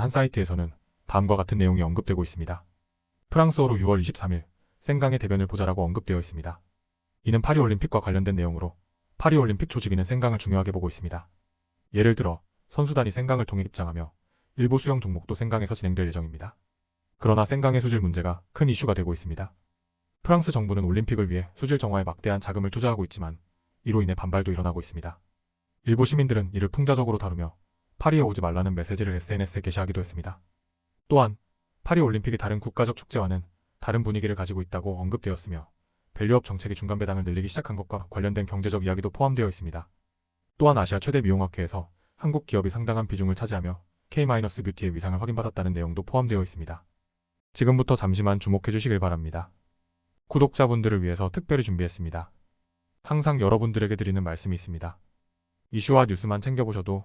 한 사이트에서는 다음과 같은 내용이 언급되고 있습니다. 프랑스어로 6월 23일 생강의 대변을 보자라고 언급되어 있습니다. 이는 파리올림픽과 관련된 내용으로 파리올림픽 조직위는 생강을 중요하게 보고 있습니다. 예를 들어 선수단이 생강을 통해 입장하며 일부 수영 종목도 생강에서 진행될 예정입니다. 그러나 생강의 수질 문제가 큰 이슈가 되고 있습니다. 프랑스 정부는 올림픽을 위해 수질 정화에 막대한 자금을 투자하고 있지만 이로 인해 반발도 일어나고 있습니다. 일부 시민들은 이를 풍자적으로 다루며 파리에 오지 말라는 메시지를 SNS에 게시하기도 했습니다. 또한 파리 올림픽이 다른 국가적 축제와는 다른 분위기를 가지고 있다고 언급되었으며 밸류업 정책이 중간 배당을 늘리기 시작한 것과 관련된 경제적 이야기도 포함되어 있습니다. 또한 아시아 최대 미용학회에서 한국 기업이 상당한 비중을 차지하며 K-뷰티의 위상을 확인받았다는 내용도 포함되어 있습니다. 지금부터 잠시만 주목해 주시길 바랍니다. 구독자분들을 위해서 특별히 준비했습니다. 항상 여러분들에게 드리는 말씀이 있습니다. 이슈와 뉴스만 챙겨보셔도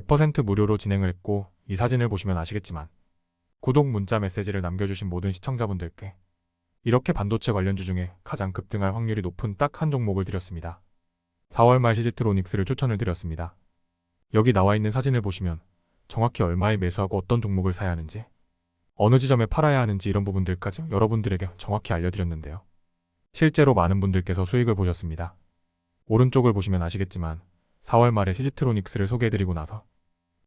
100% 무료로 진행을 했고 이 사진을 보시면 아시겠지만 구독 문자 메시지를 남겨주신 모든 시청자분들께 이렇게 반도체 관련주 중에 가장 급등할 확률이 높은 딱 한 종목을 드렸습니다. 4월 말 시지트로닉스를 추천을 드렸습니다. 여기 나와 있는 사진을 보시면 정확히 얼마에 매수하고 어떤 종목을 사야 하는지 어느 지점에 팔아야 하는지 이런 부분들까지 여러분들에게 정확히 알려드렸는데요. 실제로 많은 분들께서 수익을 보셨습니다. 오른쪽을 보시면 아시겠지만 4월 말에 시지트로닉스를 소개해드리고 나서